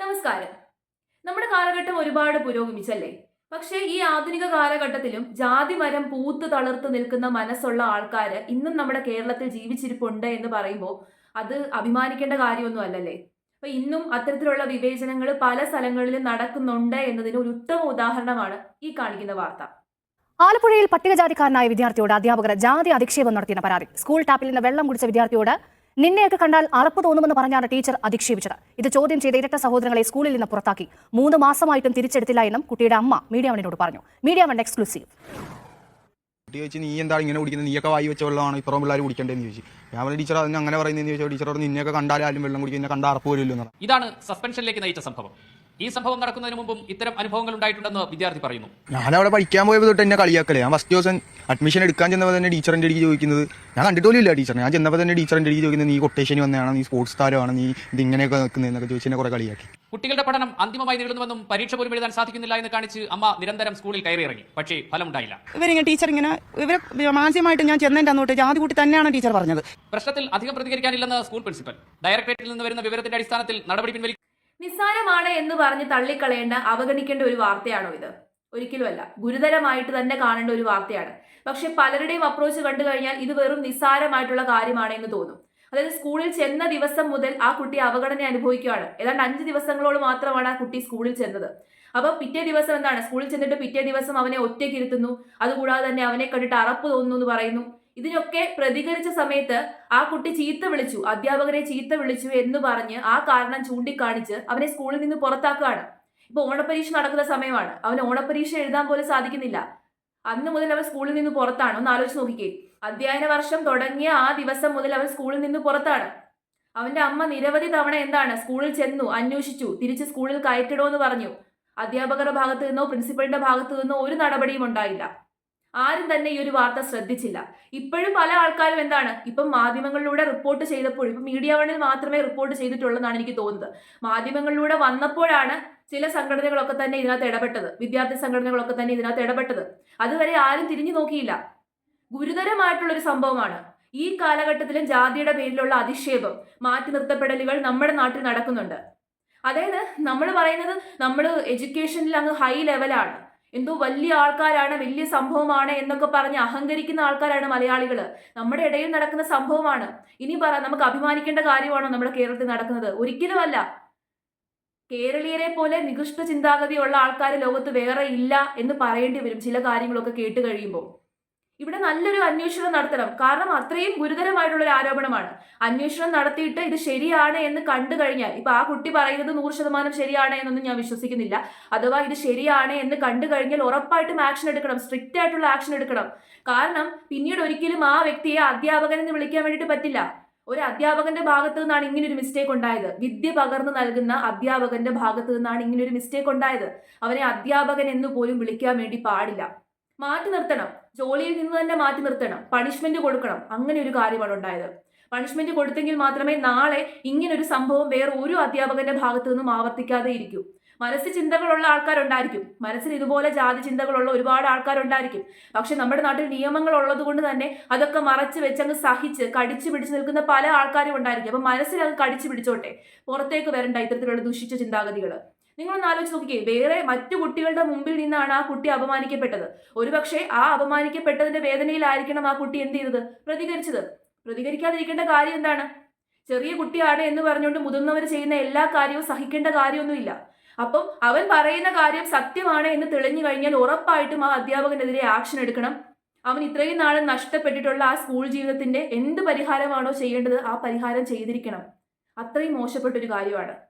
നമസ്കാരം. നമ്മുടെ കാലഘട്ടം ഒരുപാട് പുരോഗമിച്ചല്ലേ? പക്ഷേ ഈ ആധുനിക കാലഘട്ടത്തിലും ജാതി മരം പൂത്ത് തളർത്ത് നിൽക്കുന്ന മനസ്സുള്ള ആൾക്കാർ ഇന്നും നമ്മുടെ കേരളത്തിൽ ജീവിച്ചിരിപ്പുണ്ട് എന്ന് പറയുമ്പോൾ അത് അഭിമാനിക്കേണ്ട കാര്യമൊന്നും അല്ലല്ലേ? അപ്പൊ ഇന്നും അത്തരത്തിലുള്ള വിവേചനങ്ങൾ പല സ്ഥലങ്ങളിലും നടക്കുന്നുണ്ട് എന്നതിന് ഒരു ഉത്തമ ഉദാഹരണമാണ് ഈ കാണിക്കുന്ന വാർത്ത. ആലപ്പുഴയിൽ പട്ടികജാതിക്കാരനായ വിദ്യാർത്ഥിയോട് അധ്യാപകർ ജാതി അധിക്ഷേപം നടത്തിയെന്ന പരാതി. സ്കൂൾ ടാപ്പിൽ നിന്ന് വെള്ളം കുടിച്ച വിദ്യാർത്ഥിയോട് നിന്നെയൊക്കെ കണ്ടാൽ അറപ്പ് തോന്നുമെന്ന് പറഞ്ഞാണ് ടീച്ചർ അധിക്ഷേപിച്ചത്. ഇത് ചോദ്യം ചെയ്ത ഇരട്ട സഹോദരങ്ങളെ സ്കൂളിൽ നിന്ന് പുറത്താക്കി. മൂന്ന് മാസമായിട്ടും തിരിച്ചെടുത്തില്ല എന്നും കുട്ടിയുടെ അമ്മ മീഡിയ വണ്ണിനോട് പറഞ്ഞു. Media one exclusive. കുട്ടി ചോദിച്ചു നീ എന്താ ഇങ്ങനെ കുടിക്കുന്നത്? നീയൊക്കെ വായി വെച്ച വെള്ളമാണ്. ഇപ്പുറം പിള്ളേർ കുടിക്കേണ്ടതെന്ന് ചോദിച്ചു. ഞാൻ പറഞ്ഞു ടീച്ചർ അതിന് അങ്ങനെ പറയുന്നതെന്ന് ചോദിച്ചാൽ ടീച്ചറോട് നിന്നെയൊക്കെ കണ്ടാലും വെള്ളം കുടിക്കുന്ന കണ്ട അറപ്പ് പോലും ഇതാണ് സസ്പെൻഷനിലേക്ക് നയിച്ച സംഭവം. ഈ സംഭവം നടക്കുന്നതിന് മുമ്പും ഇത്തരം അനുഭവങ്ങൾ ഉണ്ടായിട്ടുണ്ടെന്ന് വിദ്യാർത്ഥി പറയുന്നു. ഞാൻ അവിടെ പഠിക്കാൻ പോയത് തൊട്ട് എന്നെ കളിയാക്കലേ. ഞാൻ ഫസ്റ്റ് ദിവസം അഡ്മിഷൻ എടുക്കാൻ ചെന്നപ്പോൾ തന്നെ ടീച്ചറിന്റെ അടുക്ക് ചോദിക്കുന്നത് ഞാൻ കണ്ടിട്ടില്ല ടീച്ചറിനെ ടീച്ചർ ഞാൻ ചെന്നപ്പോൾ തന്നെ ടീച്ചറിന്റെ അടുക്ക് ചോദിക്കുന്നത് നീ കൊട്ടേഷൻ വന്നതാണ്? നീ സ്പോർട്സ് താരമാണ്? നീ ഇതിങ്ങനെയൊക്കെ ഇങ്ങനെയൊക്കെ നിൽക്കുന്നതെന്നൊക്കെ ചോദിച്ച് എന്നെ കുറേ കളിയാക്കി. കുട്ടികളുടെ പഠനം അന്തിമമായി നേടുന്നുവെന്നും പരീക്ഷ പോലും എഴുതാൻ സാധിക്കുന്നില്ല എന്ന് കാണിച്ച് അമ്മ നിരന്തരം സ്കൂളിൽ കയറി ഇറങ്ങി പക്ഷേ ഫലമുണ്ടായില്ല. ഇവരിങ്ങനെ ടീച്ചർ ഇങ്ങനെ ഇവരെ മാനസികമായിട്ട് ഞാൻ ചെന്നതിന്റെ അന്നോട്ട് ജാതി കൂട്ടി തന്നെയാണ് ടീച്ചർ പറഞ്ഞത്. പ്രശ്നത്തിൽ അധികം പ്രതികരിക്കാനില്ലെന്ന് സ്കൂൾ പ്രിൻസിപ്പൽ ഡയറക്ടറേറ്റിൽ നിന്ന് വരുന്ന വിവരത്തിന്റെ അടിസ്ഥാനത്തിൽ നടപടി പിൻവലിക്കും നിസ്സാരമാണ് എന്ന് പറഞ്ഞ് തള്ളിക്കളയേണ്ട അവഗണിക്കേണ്ട ഒരു വാർത്തയാണോ ഇത്? ഒരിക്കലുമല്ല. ഗുരുതരമായിട്ട് തന്നെ കാണേണ്ട ഒരു വാർത്തയാണ്. പക്ഷെ പലരുടെയും അപ്രോച്ച് കണ്ടു കഴിഞ്ഞാൽ ഇത് വെറും നിസ്സാരമായിട്ടുള്ള കാര്യമാണ് എന്ന് തോന്നും. അതായത് സ്കൂളിൽ ചെന്ന ദിവസം മുതൽ ആ കുട്ടി അവഗണന അനുഭവിക്കുകയാണ്. ഏതാണ്ട് അഞ്ച് ദിവസങ്ങളോട് മാത്രമാണ് ആ കുട്ടി സ്കൂളിൽ ചെന്നത്. അപ്പൊ പിറ്റേ ദിവസം എന്താണ്? സ്കൂളിൽ ചെന്നിട്ട് പിറ്റേ ദിവസം അവനെ ഒറ്റയ്ക്ക് ഇരുത്തുന്നു. അതുകൂടാതെ തന്നെ അവനെ കണ്ടിട്ട് അറപ്പ് തോന്നുന്നു എന്ന് പറയുന്നു. ഇതിനൊക്കെ പ്രതികരിച്ച സമയത്ത് ആ കുട്ടി ചീത്ത വിളിച്ചു അധ്യാപകരെ ചീത്ത വിളിച്ചു എന്ന് പറഞ്ഞ് ആ കാരണം ചൂണ്ടിക്കാണിച്ച് അവനെ സ്കൂളിൽ നിന്ന് പുറത്താക്കുകയാണ്. ഇപ്പൊ ഓണപ്പരീക്ഷ നടക്കുന്ന സമയമാണ്. അവന് ഓണപ്പരീക്ഷ എഴുതാൻ പോലും സാധിക്കുന്നില്ല. അന്ന് മുതൽ അവൻ സ്കൂളിൽ നിന്ന് പുറത്താണ്. ഒന്ന് ആലോചിച്ച് നോക്കിക്കേ. അധ്യയന വർഷം തുടങ്ങിയ ആ ദിവസം മുതൽ അവൻ സ്കൂളിൽ നിന്ന് പുറത്താണ്. അവന്റെ അമ്മ നിരവധി തവണ എന്താണ് സ്കൂളിൽ ചെന്നു അന്വേഷിച്ചു തിരിച്ച് സ്കൂളിൽ കയറ്റിടോ എന്ന് പറഞ്ഞു. അധ്യാപകരുടെ ഭാഗത്തു നിന്നോ പ്രിൻസിപ്പലിന്റെ ഭാഗത്തു നിന്നോ ഒരു നടപടിയും ഉണ്ടായില്ല. ആരും തന്നെ ഈ ഒരു വാർത്ത ശ്രദ്ധിച്ചില്ല. ഇപ്പോഴും പല ആൾക്കാരും എന്താണ് ഇപ്പം മാധ്യമങ്ങളിലൂടെ റിപ്പോർട്ട് ചെയ്തപ്പോൾ ഇപ്പം മീഡിയ വണ്ണിൽ മാത്രമേ റിപ്പോർട്ട് ചെയ്തിട്ടുള്ളതെന്നാണ് എനിക്ക് തോന്നുന്നത്. മാധ്യമങ്ങളിലൂടെ വന്നപ്പോഴാണ് ചില സംഘടനകളൊക്കെ തന്നെ ഇതിനകത്ത് ഇടപെട്ടത്. വിദ്യാർത്ഥി സംഘടനകളൊക്കെ തന്നെ ഇതിനകത്ത് ഇടപെട്ടത്. അതുവരെ ആരും തിരിഞ്ഞു നോക്കിയില്ല. ഗുരുതരമായിട്ടുള്ളൊരു സംഭവമാണ്. ഈ കാലഘട്ടത്തിലും ജാതിയുടെ പേരിലുള്ള അധിക്ഷേപം മാറ്റി നിർത്തപ്പെടലുകൾ നമ്മുടെ നാട്ടിൽ നടക്കുന്നുണ്ട്. അതായത് നമ്മൾ പറയുന്നത് നമ്മൾ എഡ്യൂക്കേഷനിൽ അങ്ങ് ഹൈ ലെവലാണ്. എന്തോ വലിയ ആൾക്കാരാണ് വലിയ സംഭവമാണ് എന്നൊക്കെ പറഞ്ഞ് അഹങ്കരിക്കുന്ന ആൾക്കാരാണ് മലയാളികൾ നമ്മുടെ ഇടയിൽ നടക്കുന്ന സംഭവമാണ്. ഇനി പറ നമുക്ക് അഭിമാനിക്കേണ്ട കാര്യമാണോ നമ്മുടെ കേരളത്തിൽ നടക്കുന്നത്? ഒരിക്കലുമല്ല. കേരളീയരെ പോലെ നികൃഷ്ട ചിന്താഗതിയുള്ള ആൾക്കാർ ലോകത്ത് വേറെ ഇല്ല എന്ന് പറയേണ്ടി വരും ചില കാര്യങ്ങളൊക്കെ കേട്ട് കഴിയുമ്പോൾ. ഇവിടെ നല്ലൊരു അന്വേഷണം നടത്തണം. കാരണം അത്രയും ഗുരുതരമായിട്ടുള്ള ഒരു ആരോപണമാണ്. അന്വേഷണം നടത്തിയിട്ട് ഇത് ശരിയാണ് എന്ന് കണ്ടു കഴിഞ്ഞാൽ ഇപ്പൊ ആ കുട്ടി പറയുന്നത് നൂറ് ശതമാനം ശരിയാണ് എന്നൊന്നും ഞാൻ വിശ്വസിക്കുന്നില്ല. അഥവാ ഇത് ശരിയാണ് എന്ന് കണ്ടു കഴിഞ്ഞാൽ ഉറപ്പായിട്ടും ആക്ഷൻ എടുക്കണം. സ്ട്രിക്റ്റ് ആയിട്ടുള്ള ആക്ഷൻ എടുക്കണം. കാരണം പിന്നീട് ഒരിക്കലും ആ വ്യക്തിയെ അധ്യാപകൻ എന്ന് വിളിക്കാൻ വേണ്ടിയിട്ട് പറ്റില്ല. ഒരു അധ്യാപകന്റെ ഭാഗത്ത് നിന്നാണ് ഇങ്ങനെ ഒരു മിസ്റ്റേക്ക് ഉണ്ടായത്. വിദ്യ പകർന്നു നൽകുന്ന അധ്യാപകന്റെ ഭാഗത്ത് നിന്നാണ് ഇങ്ങനെ ഒരു മിസ്റ്റേക്ക് ഉണ്ടായത്. അവനെ അധ്യാപകൻ എന്ന് പോലും വിളിക്കാൻ വേണ്ടി പാടില്ല. മാറ്റി നിർത്തണം. ജോലിയിൽ നിന്ന് തന്നെ മാറ്റി നിർത്തണം. പണിഷ്മെന്റ് കൊടുക്കണം. അങ്ങനെ ഒരു കാര്യമാണ് ഉണ്ടായത്. പണിഷ്മെന്റ് കൊടുത്തെങ്കിൽ മാത്രമേ നാളെ ഇങ്ങനെ ഒരു സംഭവം വേറെ ഒരു അധ്യാപകന്റെ ഭാഗത്തു നിന്നും ആവർത്തിക്കാതെ ഇരിക്കൂ. മനസ്സ് ചിന്തകളുള്ള ആൾക്കാരുണ്ടായിരിക്കും. മനസ്സിൽ ഇതുപോലെ ജാതി ചിന്തകളുള്ള ഒരുപാട് ആൾക്കാരുണ്ടായിരിക്കും. പക്ഷെ നമ്മുടെ നാട്ടിൽ നിയമങ്ങൾ ഉള്ളത് കൊണ്ട് തന്നെ അതൊക്കെ മറച്ച് വെച്ച് അങ്ങ് സഹിച്ച് കടിച്ചു പിടിച്ച് നിൽക്കുന്ന പല ആൾക്കാരും ഉണ്ടായിരിക്കും. അപ്പൊ മനസ്സിൽ അത് കടിച്ചു പിടിച്ചോട്ടെ. പുറത്തേക്ക് വരണ്ട ഇത്തരത്തിലുള്ള ദുഷിച്ച ചിന്താഗതികൾ നിങ്ങളൊന്ന് ആലോചിച്ച് നോക്കിക്കേ. വേറെ മറ്റു കുട്ടികളുടെ മുമ്പിൽ നിന്നാണ് ആ കുട്ടി അപമാനിക്കപ്പെട്ടത്. ഒരുപക്ഷെ ആ അപമാനിക്കപ്പെട്ടതിന്റെ വേദനയിലായിരിക്കണം ആ കുട്ടി എന്ത് ചെയ്തത്? പ്രതികരിച്ചത്. പ്രതികരിക്കാതിരിക്കേണ്ട കാര്യം എന്താണ്? ചെറിയ കുട്ടിയാണ് എന്ന് പറഞ്ഞുകൊണ്ട് മുതിർന്നവർ ചെയ്യുന്ന എല്ലാ കാര്യവും സഹിക്കേണ്ട കാര്യമൊന്നുമില്ല. അപ്പം അവൻ പറയുന്ന കാര്യം സത്യമാണ് എന്ന് തെളിഞ്ഞു കഴിഞ്ഞാൽ ഉറപ്പായിട്ടും ആ അധ്യാപകനെതിരെ ആക്ഷൻ എടുക്കണം. അവൻ ഇത്രയും നാളും നഷ്ടപ്പെട്ടിട്ടുള്ള ആ സ്കൂൾ ജീവിതത്തിന്റെ എന്ത് പരിഹാരമാണോ ചെയ്യേണ്ടത് ആ പരിഹാരം ചെയ്തിരിക്കണം. അത്രയും മോശപ്പെട്ടൊരു കാര്യമാണ്.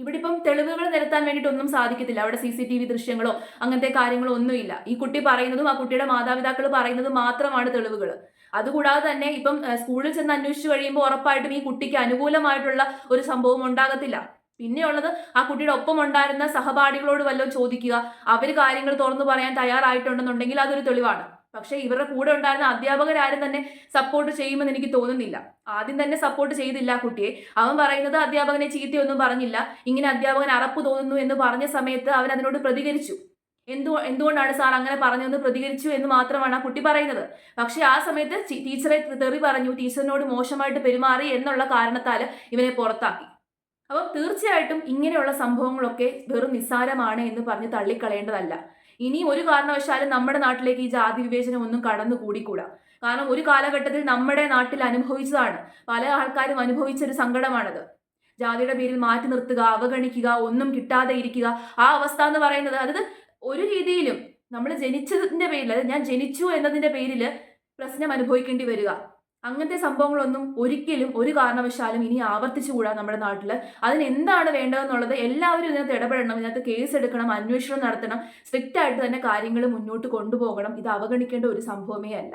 ഇവിടെ ഇപ്പം തെളിവുകൾ നിരത്താൻ വേണ്ടിയിട്ട് ഒന്നും സാധിക്കത്തില്ല. അവിടെ സി സി ടി വി ദൃശ്യങ്ങളോ അങ്ങനത്തെ കാര്യങ്ങളോ ഒന്നുമില്ല. ഈ കുട്ടി പറയുന്നതും ആ കുട്ടിയുടെ മാതാപിതാക്കൾ പറയുന്നതും മാത്രമാണ് തെളിവുകൾ അതുകൂടാതെ തന്നെ ഇപ്പം സ്കൂളിൽ ചെന്ന് അന്വേഷിച്ചു കഴിയുമ്പോൾ ഉറപ്പായിട്ടും ഈ കുട്ടിക്ക് അനുകൂലമായിട്ടുള്ള ഒരു സംഭവം ഉണ്ടാകത്തില്ല. പിന്നെയുള്ളത് ആ കുട്ടിയുടെ ഒപ്പം ഉണ്ടായിരുന്ന സഹപാഠികളോട് വല്ലതും ചോദിക്കുക. അവർ കാര്യങ്ങൾ തുറന്നു പറയാൻ തയ്യാറായിട്ടുണ്ടെന്നുണ്ടെങ്കിൽ അതൊരു തെളിവാണ്. പക്ഷേ ഇവരുടെ കൂടെ ഉണ്ടായിരുന്ന അധ്യാപകരാരും തന്നെ സപ്പോർട്ട് ചെയ്യുമെന്ന് എനിക്ക് തോന്നുന്നില്ല. ആദ്യം തന്നെ സപ്പോർട്ട് ചെയ്തില്ല കുട്ടിയെ. അവൻ പറയുന്നത് അധ്യാപകനെ ചീത്തയൊന്നും പറഞ്ഞില്ല. ഇങ്ങനെ അധ്യാപകൻ അറപ്പ് തോന്നുന്നു എന്ന് പറഞ്ഞ സമയത്ത് അവൻ അതിനോട് പ്രതികരിച്ചു. എന്തോ എന്തുകൊണ്ടാണ് സാർ അങ്ങനെ പറഞ്ഞതെന്ന് പ്രതികരിച്ചു എന്ന് മാത്രമാണ് ആ കുട്ടി പറയുന്നത്. പക്ഷേ ആ സമയത്ത് ടീച്ചറെ തെറി പറഞ്ഞു. ടീച്ചറിനോട് മോശമായിട്ട് പെരുമാറി എന്നുള്ള കാരണത്താൽ ഇവനെ പുറത്താക്കി. അപ്പം തീർച്ചയായിട്ടും ഇങ്ങനെയുള്ള സംഭവങ്ങളൊക്കെ വെറും നിസ്സാരമാണ് എന്ന് പറഞ്ഞ് തള്ളിക്കളയേണ്ടതല്ല. ഇനി ഒരു കാരണവശാലും നമ്മുടെ നാട്ടിലേക്ക് ഈ ജാതി വിവേചനം ഒന്നും കടന്നു കൂടിക്കൂടാ കാരണം ഒരു കാലഘട്ടത്തിൽ നമ്മുടെ നാട്ടിൽ അനുഭവിച്ചതാണ്. പല ആൾക്കാരും അനുഭവിച്ച ഒരു സങ്കടമാണത്. ജാതിയുടെ പേരിൽ മാറ്റി നിർത്തുക അവഗണിക്കുക ഒന്നും കിട്ടാതെ ഇരിക്കുക ആ അവസ്ഥ എന്ന് പറയുന്നത് അതായത് ഒരു രീതിയിലും നമ്മൾ ജനിച്ചതിന്റെ പേരിൽ അതായത് ഞാൻ ജനിച്ചു എന്നതിന്റെ പേരിൽ പ്രശ്നം അനുഭവിക്കേണ്ടി വരിക. അങ്ങനത്തെ സംഭവങ്ങളൊന്നും ഒരിക്കലും ഒരു കാരണവശാലും ഇനി ആവർത്തിച്ചു ആവർത്തിച്ചുകൂടാ നമ്മുടെ നാട്ടിൽ അതിന് എന്താണ് വേണ്ടതെന്നുള്ളത് എല്ലാവരും ഇതിനകത്ത് ഇടപെടണം ഇതിനകത്ത് കേസ് എടുക്കണം അന്വേഷണം നടത്തണം സ്ട്രിക്റ്റ് ആയിട്ട് തന്നെ കാര്യങ്ങൾ മുന്നോട്ട് കൊണ്ടുപോകണം. ഇത് അവഗണിക്കേണ്ട ഒരു സംഭവമേ അല്ല.